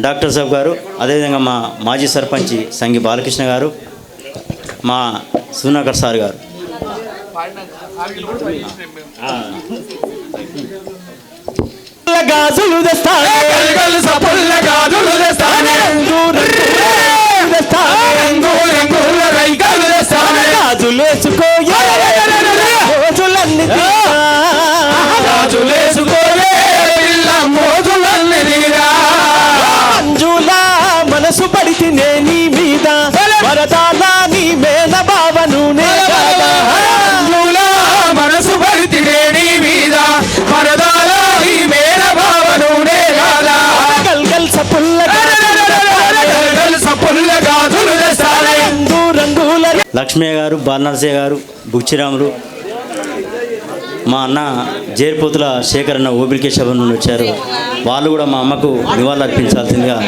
Doctor సాబ్ గారు అదేవిధంగా మా మాజీ సర్పంచ్ సంగి బాలకృష్ణ గారు మా సునాకర్ సార్ గారు. గాజులు పడితే నే నీ మీద వరదాల నీ మేన బావను నే మనసు పడితిడే నీ మీద భావనుడే కాదా గల్గల్ సపుల్ల గాజులు తెస్తానే. గలగల సపుల్ల గాజులు రంగు రంగుల లక్ష్మయ్య గారు బాలనరసయ్య గారు బుచ్చిరాములు మా అన్న జేర్పోతుల శేఖర్ అన్న ఓబిలికేశవ నుండి వచ్చారు. వాళ్ళు కూడా మా అమ్మకు నివాళులు అర్పించాల్సిందిగా